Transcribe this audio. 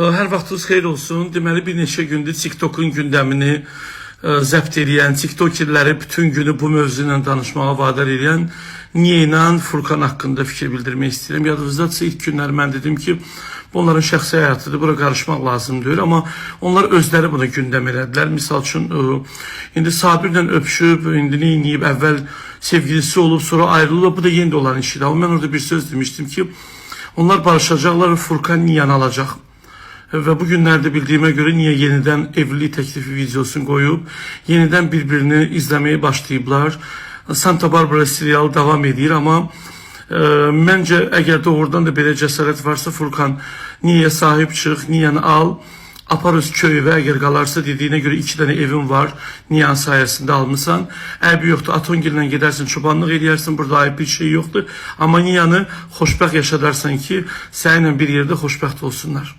Hər vaxtınız xeyir olsun. Deməli bir neçə gündür TikTok'un gündəmini ə, zəbt edən, TikTokerləri bütün günü bu mövzu ilə danışmağa vadar edən Niyə ilə Furkan haqqında fikir bildirmək istəyirəm. Yadınızdadsa ilk günlər mən dedim ki, bunların şəxsi həyatıdır, bura qarışmaq lazımdır. Amma onlar özləri bunu gündəm elədilər. Misal üçün ə, indi Sabirlə öpüşüb, indi nə edib, əvvəl sevgilisi olub, sonra ayrılıb. Bu da yeni də olan işdir. Amma mən orada bir söz demişdim ki, onlar barışacaklar ve Furkan Niyan'ı alacak. Ve bugünlerde bildiğime göre niye yeniden evlilik teklifi videosunu koyup yeniden birbirini izlemeye başlayıblar. Santa Barbara serialı devam ediyor ama e, bence eğer doğrudan da böyle cesaret varsa Furkan niye sahip çık, niye al, apar öz köyü ve eğer kalarsa dediğine göre iki tane evin var. Niyan sayesinde almışsan. Eğer bir yoktu Atongil'den gidersin çobanlık edersin burada ayıp bir şey yoktu. Ama Niyan'ı hoşbəxt yaşadarsan ki seninle bir yerde hoşbəxt olsunlar.